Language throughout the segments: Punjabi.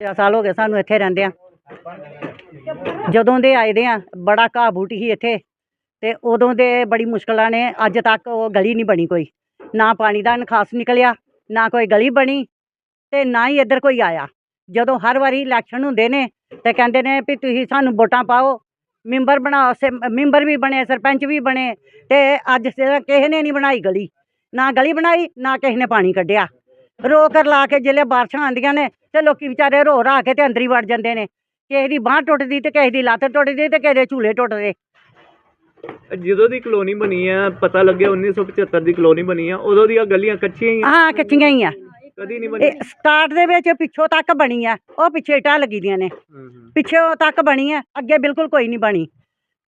ਤੇਰਾਂ ਸਾਲ ਹੋ ਗਏ ਸਾਨੂੰ ਇੱਥੇ ਰਹਿੰਦੇ ਆ ਜਦੋਂ ਦੇ ਆਏ ਦੇ ਆ, ਬੜਾ ਘਾਹ ਬੂਟੀ ਸੀ ਇੱਥੇ। ਤੇ ਉਦੋਂ ਦੇ ਬੜੀ ਮੁਸ਼ਕਲਾਂ ਨੇ, ਅੱਜ ਤੱਕ ਉਹ ਗਲੀ ਨਹੀਂ ਬਣੀ ਕੋਈ। ਨਾ ਪਾਣੀ ਦਾ ਨਿਕਾਸ ਨਿਕਲਿਆ, ਨਾ ਕੋਈ ਗਲੀ ਬਣੀ ਤੇ ਨਾ ਹੀ ਇੱਧਰ ਕੋਈ ਆਇਆ। ਜਦੋਂ ਹਰ ਵਾਰੀ ਇਲੈਕਸ਼ਨ ਹੁੰਦੇ ਨੇ ਤੇ ਕਹਿੰਦੇ ਨੇ ਵੀ ਤੁਸੀਂ ਸਾਨੂੰ ਵੋਟਾਂ ਪਾਓ, ਮੈਂਬਰ ਬਣਾਓ ਸੇ, ਮੈਂਬਰ ਵੀ ਬਣੇ, ਸਰਪੰਚ ਵੀ ਬਣੇ ਤੇ ਅੱਜ ਕਿਸੇ ਨੇ ਨਹੀਂ ਬਣਾਈ ਗਲੀ। ਨਾ ਗਲੀ ਬਣਾਈ, ਨਾ ਕਿਸੇ ਨੇ ਪਾਣੀ ਕੱਢਿਆ। ਰੋ ਕਰ ਲਾ ਕੇ ਜਿਹੜੇ ਬਾਰਿਸ਼ਾਂ ਆਉਂਦੀਆਂ ਨੇ ਤੇ ਲੋਕੀ ਵਿਚਾਰੇ ਰੋ ਰਾ ਕੇ ਤੇ ਅੰਦਰ ਹੀ ਵੜ ਜਾਂਦੇ ਨੇ। ਕਿਸੇ ਦੀ ਬਾਂਹ ਟੁੱਟਦੀ ਤੇ ਕਿਸੇ ਦੀ ਲੱਤ ਟੁੱਟਦੀ ਤੇ ਕਿਸੇ ਦੇ ਝੂਲੇ ਟੁੱਟਦੇ। ਜਦੋਂ ਦੀ ਕਲੋਨੀ ਬਣੀ ਆ ਪਤਾ ਲੱਗਿਆ 1975 ਦੀ ਕਲੋਨੀ ਬਣੀ ਆ ਉਦੋਂ ਦੀਆਂ ਗਲੀਆਂ ਕੱਚੀਆਂ ਹੀ ਆ। ਹਾਂ ਕੱਚੀਆਂ ਹੀ ਆ। ਕਦੀ ਨਹੀਂ ਬਣੀ ਇਹ ਸਟਾਰਟ ਦੇ ਵਿੱਚ ਪਿੱਛੋਂ ਤੱਕ ਬਣੀ ਆ ਉਹ ਪਿੱਛੇ ਇੱਟਾਂ ਲੱਗੀ ਦੀਆਂ ਨੇ। ਪਿੱਛੋਂ ਤੱਕ ਬਣੀ ਆ ਅੱਗੇ ਬਿਲਕੁਲ ਕੋਈ ਨਹੀਂ ਬਣੀ।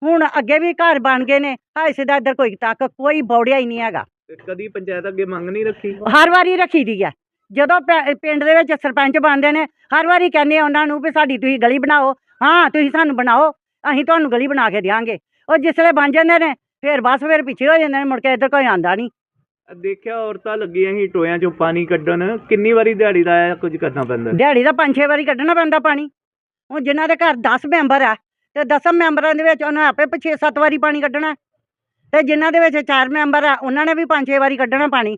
ਹੁਣ ਅੱਗੇ ਵੀ ਘਰ ਬਣ ਗਏ ਨੇ ਹਾਏ ਸਿੱਧਾ ਇੱਧਰ ਕੋਈ ਤੱਕ ਕੋਈ ਬੌੜਿਆ ਹੀ ਨਹੀਂ ਹੈਗਾ। ਕਦੀ ਪੰਚਾਇਤ ਅੱਗੇ ਮੰਗ ਨਹੀਂ ਰੱਖੀ? ਹਰ ਵਾਰੀ ਰੱਖੀ ਦੀ ਆ। ਜਦੋਂ ਪੈ- ਪਿੰਡ ਦੇ ਵਿੱਚ ਸਰਪੰਚ ਬਣਦੇ ਨੇ ਹਰ ਵਾਰੀ ਕਹਿੰਦੇ ਆ ਉਹਨਾਂ ਨੂੰ ਵੀ ਸਾਡੀ ਤੁਸੀਂ ਗਲੀ ਬਣਾਓ। ਹਾਂ ਤੁਸੀਂ ਸਾਨੂੰ ਬਣਾਓ ਅਸੀਂ ਤੁਹਾਨੂੰ ਗਲੀ ਬਣਾ ਕੇ ਦਿਆਂਗੇ। ਉਹ ਜਿਸਲੇ ਬਣ ਜਾਂਦੇ ਨੇ ਫਿਰ ਬਸ ਫਿਰ ਪਿੱਛੇ ਹੋ ਜਾਂਦੇ ਨੇ ਮੁੜ ਕੇ ਇੱਧਰ ਕੋਈ ਆਂਦਾ ਨਹੀਂ। ਦੇਖਿਆ ਔਰਤਾਂ ਲੱਗੀਆਂ ਸੀ ਟੋਇਆਂ ਚੋਂ ਪਾਣੀ ਕੱਢਣ ਕਿੰਨੀ ਵਾਰੀ ਦਿਹਾੜੀ ਦਾ ਇਹ ਕੁਝ ਕਰਨਾ ਪੈਂਦਾ? ਦਿਹਾੜੀ ਦਾ ਪੰਜ ਛੇ ਵਾਰੀ ਕੱਢਣਾ ਪੈਂਦਾ ਪਾਣੀ। ਹੁਣ ਜਿਨ੍ਹਾਂ ਦੇ ਘਰ 10 ਮੈਂਬਰ ਆ ਤੇ 10 ਮੈਂਬਰਾਂ ਦੇ ਵਿੱਚ ਉਹਨਾਂ ਆਪੇ 6-7 ਵਾਰੀ ਪਾਣੀ ਕੱਢਣਾ। ਤੇ ਜਿਨ੍ਹਾਂ ਦੇ ਵਿੱਚ 4 ਮੈਂਬਰ ਆ ਉਹਨਾਂ ਨੇ ਵੀ 5-6 ਵਾਰੀ ਕੱਢਣਾ ਪਾਣੀ।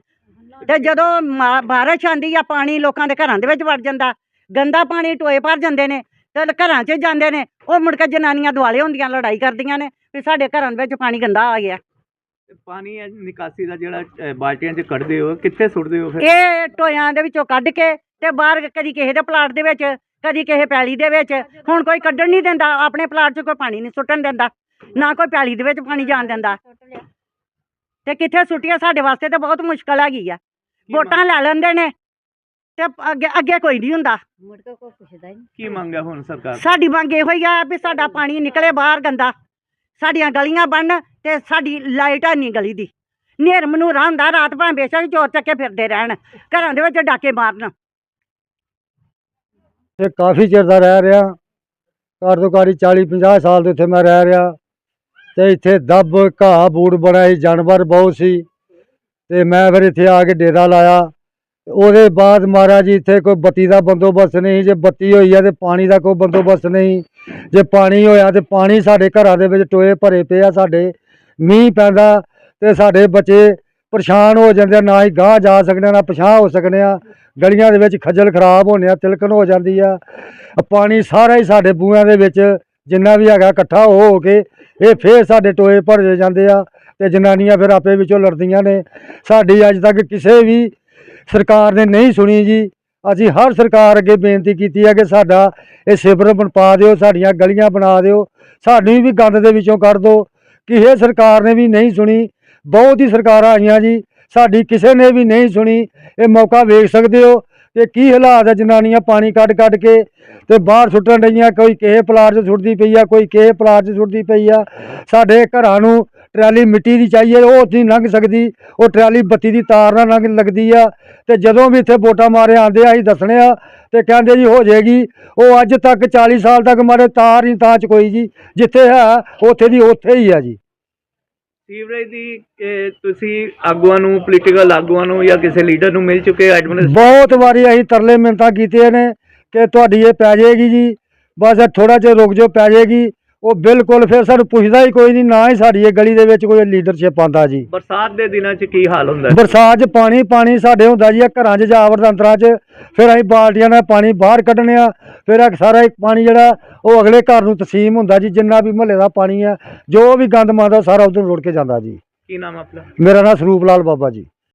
ਤੇ ਜਦੋਂ ਮਾ- ਬਾਰਿਸ਼ ਆਂਦੀ ਆ ਪਾਣੀ ਲੋਕਾਂ ਦੇ ਘਰਾਂ ਦੇ ਵਿੱਚ ਵੜ ਜਾਂਦਾ। ਗੰਦਾ ਪਾਣੀ ਟੋਏ ਭਰ ਜਾਂਦੇ ਨੇ ਤੇ ਘਰਾਂ 'ਚ ਜਾਂਦੇ ਨੇ। ਉਹ ਮੁੜ ਕੇ ਜਨਾਨੀਆਂ ਦੁਆਲੇ ਹੁੰਦੀਆਂ ਲੜਾਈ ਕਰਦੀਆਂ ਨੇ ਵੀ ਸਾਡੇ ਘਰਾਂ ਦੇ ਵਿੱਚ ਪਾਣੀ ਗੰਦਾ ਆ ਗਿਆ। ਤੇ ਪਾਣੀ ਇਹ ਨਿਕਾਸੀ ਦਾ ਜਿਹੜਾ ਅ, ਬਾਲਟੀਆਂ 'ਚ ਕੱਢਦੇ ਹੋ ਕਿੱਥੇ ਸੁੱਟਦੇ ਹੋ ਫਿਰ? ਇਹ ਟੋਇਆਂ ਦੇ ਵਿੱਚੋਂ ਕੱਢ ਕੇ ਤੇ ਬਾਹਰ ਕਦੀ ਕਿਸੇ ਦੇ ਪਲਾਟ ਦੇ ਵਿੱਚ ਕਦੀ ਕਿਸੇ ਪੈਲੀ ਦੇ ਵਿੱਚ। ਹੁਣ ਕੋਈ ਕੱਢਣ ਨਹੀਂ ਦਿੰਦਾ ਆਪਣੇ ਪਲਾਟ 'ਚ ਕੋਈ ਪਾਣੀ ਨਹੀਂ ਸੁੱਟਣ ਦਿੰਦਾ ਨਾ ਕੋਈ ਪੈਲੀ ਦੇ ਵਿੱਚ ਪਾਣੀ ਜਾਣ ਦਿੰਦਾ। ਤੇ ਕਿੱਥੇ ਸੁੱਟੀਆਂ ਸਾਡੇ ਵਾਸਤੇ ਤਾਂ ਬਹੁਤ ਮੁਸ਼ਕਲ ਹੈਗੀ ਆ। ਵੋਟਾਂ ਲੈ ਲੈਂਦੇ ਨੇ ਤੇ ਅੱਗੇ ਅੱਗੇ ਕੋਈ ਨਹੀਂ ਹੁੰਦਾ। ਕੀ ਮੰਗ ਹੈ ਹੁਣ ਸਰਕਾਰ ਸਾਡੀ ਮੰਗ ਇਹੋ ਹੀ ਆ ਵੀ ਸਾਡਾ ਪਾਣੀ ਨਿਕਲੇ ਬਾਹਰ ਗੰਦਾ। ਸਾਡੀਆਂ ਗਲੀਆਂ ਬਣਨ ਤੇ ਸਾਡੀ ਲਾਈਟ ਨਹੀਂ ਗਲੀ ਦੀ ਨੇਰ ਮਨੂਰਾ ਹੁੰਦਾ ਰਾਤ ਭਾਵੇਂ ਬੇਸ਼ੱਕ ਚੋਰ ਚੱਕੇ ਫਿਰਦੇ ਰਹਿਣ ਘਰਾਂ ਦੇ ਵਿੱਚ ਡਾਕੇ ਮਾਰਨ। ਤੇ ਕਾਫੀ ਚਿਰ ਦਾ ਰਹਿ ਰਿਹਾ। ਘਰ ਤੋਂ ਘਰ ਹੀ 40 50 ਸਾਲ ਦੇ ਇੱਥੇ ਮੈਂ ਰਹਿ ਰਿਹਾ। ਤੇ ਇੱਥੇ ਦੱਬ, ਘਾਹ ਬੂੜ ਬੜਾ ਸੀ ਜਾਨਵਰ ਬਹੁਤ ਸੀ। ਤੇ ਮੈਂ ਫਿਰ ਇੱਥੇ ਆ ਕੇ ਡੇਰਾ ਲਾਇਆ। ਉਹਦੇ ਬਾਅਦ ਮਹਾਰਾਜ ਜੀ, ਇੱਥੇ ਕੋਈ ਬੱਤੀ ਦਾ ਬੰਦੋਬਸਤ ਨਹੀਂ। ਜੇ ਬੱਤੀ ਹੋਈ ਆ ਤੇ ਪਾਣੀ ਦਾ ਕੋਈ ਬੰਦੋਬਸਤ ਨਹੀਂ। ਜੇ ਪਾਣੀ ਹੋਇਆ ਤੇ ਪਾਣੀ ਸਾਡੇ ਘਰਾਂ ਦੇ ਵਿੱਚ ਟੋਏ ਭਰੇ ਪਏ ਆ ਸਾਡੇ। ਮੀਂਹ ਪੈਂਦਾ ਤੇ ਸਾਡੇ ਬੱਚੇ ਪਰੇਸ਼ਾਨ ਹੋ ਜਾਂਦੇ ਆ। ਨਾ ਹੀ ਗਾਂਹ ਜਾ ਸਕਦੇ ਆ, ਨਾ ਪਛਾਹ ਹੋ ਸਕਦੇ ਆ। ਗਲੀਆਂ ਦੇ ਵਿੱਚ ਖੱਜਲ ਖਰਾਬ ਹੋਣੇ ਆ, ਤਿਲਕਣ ਹੋ ਜਾਂਦੀ ਆ। ਪਾਣੀ ਸਾਰਾ ਹੀ ਸਾਡੇ ਬੂਹਿਆਂ ਦੇ ਵਿੱਚ ਜਿੰਨਾ ਵੀ ਹੈਗਾ ਇਕੱਠਾ ਹੋ ਹੋ ਕੇ ਇਹ ਫੇਰ ਸਾਡੇ ਟੋਏ ਭਰਦੇ ਜਾਂਦੇ ਆ ਤੇ ਜਨਾਨੀਆਂ ਫਿਰ ਆਪੇ ਵਿੱਚੋਂ ਲੜਦੀਆਂ ਨੇ। ਸਾਡੀ ਅੱਜ ਤੱਕ ਕਿਸੇ ਵੀ ਸਰਕਾਰ ਨੇ ਨਹੀਂ ਸੁਣੀ ਜੀ। ਅਸੀਂ ਹਰ ਸਰਕਾਰ ਅੱਗੇ ਬੇਨਤੀ ਕੀਤੀ ਹੈ ਕਿ ਸਾਡਾ ਇਹ ਸਿਬਰ ਬਣਾ ਦਿਓ, ਸਾਡੀਆਂ ਗਲੀਆਂ ਬਣਾ ਦਿਓ। ਸਾਨੂੰ ਵੀ ਗੰਦ ਦੇ ਵਿੱਚੋਂ ਕੱਢ ਦਿਓ ਕਿਸੇ ਸਰਕਾਰ ਨੇ ਵੀ ਨਹੀਂ ਸੁਣੀ। ਬਹੁਤ ਹੀ ਸਰਕਾਰਾਂ ਆਈਆਂ ਜੀ। ਸਾਡੀ ਕਿਸੇ ਨੇ ਵੀ ਨਹੀਂ ਸੁਣੀ। ਇਹ ਮੌਕਾ ਵੇਖ ਸਕਦੇ ਹੋ। ਕਿ ਕੀ ਹਾਲਾਤ ਹੈ ਜਨਾਨੀਆਂ ਪਾਣੀ ਕੱਢ ਕੱਢ ਕੇ ਤੇ ਬਾਹਰ ਸੁੱਟਣ ਡਈਆਂ, ਕੋਈ ਕਿਸੇ ਪਲਾਟ 'ਚ ਸੁੱਟਦੀ ਪਈ ਆ, ਕੋਈ ਕਿਸੇ ਪਲਾਟ 'ਚ ਸੁੱਟਦੀ ਪਈ ਆ। ਸਾਡੇ ਘਰਾਂ ਨੂੰ ਟਰਾਲੀ ਮਿੱਟੀ ਦੀ ਚਾਹੀਏ, ਉਹ ਨਹੀਂ ਲੰਘ ਸਕਦੀ, ਉਹ ਟਰਾਲੀ ਬੱਤੀ ਦੀ ਤਾਰ ਨਾਲ ਲੰਘ ਲੱਗਦੀ ਆ। ਤੇ ਜਦੋਂ ਵੀ ਇੱਥੇ ਵੋਟਾਂ ਮਾਰੇ ਆਂਦੇ ਆ, ਅਸੀਂ ਦੱਸਣੇ ਆ ਤੇ ਕਹਿੰਦੇ ਜੀ ਹੋ ਜਾਏਗੀ। ਉਹ ਅੱਜ ਤੱਕ 40 ਸਾਲ ਤੱਕ ਮਾਰੇ, ਤਾਰ ਨਹੀਂ, ਤਾਂ ਚ ਕੋਈ ਜੀ। ਜਿੱਥੇ ਹੈ, ਉੱਥੇ ਦੀ ਉੱਥੇ ਹੀ ਆ ਜੀ। ਸੀਵਰੇਜ ਦੀ ਤੁਸੀਂ ਆਗੂਆਂ ਨੂੰ ਪੋਲੀਟੀਕਲ ਆਗੂਆਂ ਨੂੰ ਜਾਂ ਕਿਸੇ ਲੀਡਰ ਨੂੰ ਮਿਲ ਚੁੱਕੇ ਐਡਮਿਨਿਸਟ੍ਰੇਸ਼ਨ ਬਹੁਤ ਵਾਰੀ ਅਸੀਂ ਤਰਲੇ ਮਿੰਤਾਂ ਕੀਤੀਆਂ ਨੇ ਕਿ ਤੁਹਾਡੀ ਇਹ ਪੈ ਜਾਏਗੀ ਜੀ। ਬਸ ਥੋੜਾ ਜਿਹਾ ਰੁਕ ਜਾਓ, ਪੈ ਜਾਏਗੀ। ਉਹ ਬਿਲਕੁਲ ਫਿਰ ਸਾਨੂੰ ਪੁੱਛਦਾ ਹੀ ਕੋਈ ਨਹੀਂ ਨਾ ਹੀ ਸਾਡੀ ਇਹ ਗਲੀ ਦੇ ਵਿੱਚ ਕੋਈ ਲੀਡਰਸ਼ਿਪ ਆਂਦਾ ਜੀ। ਬਰਸਾਤ ਦੇ ਦਿਨਾਂ 'ਚ ਕੀ ਹਾਲ ਹੁੰਦਾ? ਹੈ ਬਰਸਾਤ 'ਚ ਪਾਣੀ ਪਾਣੀ ਸਾਡੇ ਹੁੰਦਾ ਜੀ ਇਹ ਘਰਾਂ 'ਚ ਜਾਵੜ ਅੰਤਰਾਂ 'ਚ। ਫਿਰ ਅਸੀਂ ਬਾਲਟੀਆਂ ਨਾਲ ਪਾਣੀ ਬਾਹਰ ਕੱਢਣੇ ਆ ਫਿਰ ਇਹ ਸਾਰਾ ਇਹ ਪਾਣੀ ਜਿਹੜਾ ਉਹ ਅਗਲੇ ਘਰ ਨੂੰ ਤਸੀਮ ਹੁੰਦਾ ਜੀ ਜਿੰਨਾ ਵੀ ਮਹੱਲੇ ਦਾ ਪਾਣੀ ਆ ਜੋ ਵੀ ਗੰਦ ਮਾਂਦਾ ਸਾਰਾ ਉਧਰ ਰੁੜ ਕੇ ਜਾਂਦਾ ਜੀ। ਕੀ ਨਾਮ ਆਪਣਾ? ਮੇਰਾ ਨਾਮ ਸਰੂਪ ਲਾਲ ਬਾਬਾ ਜੀ।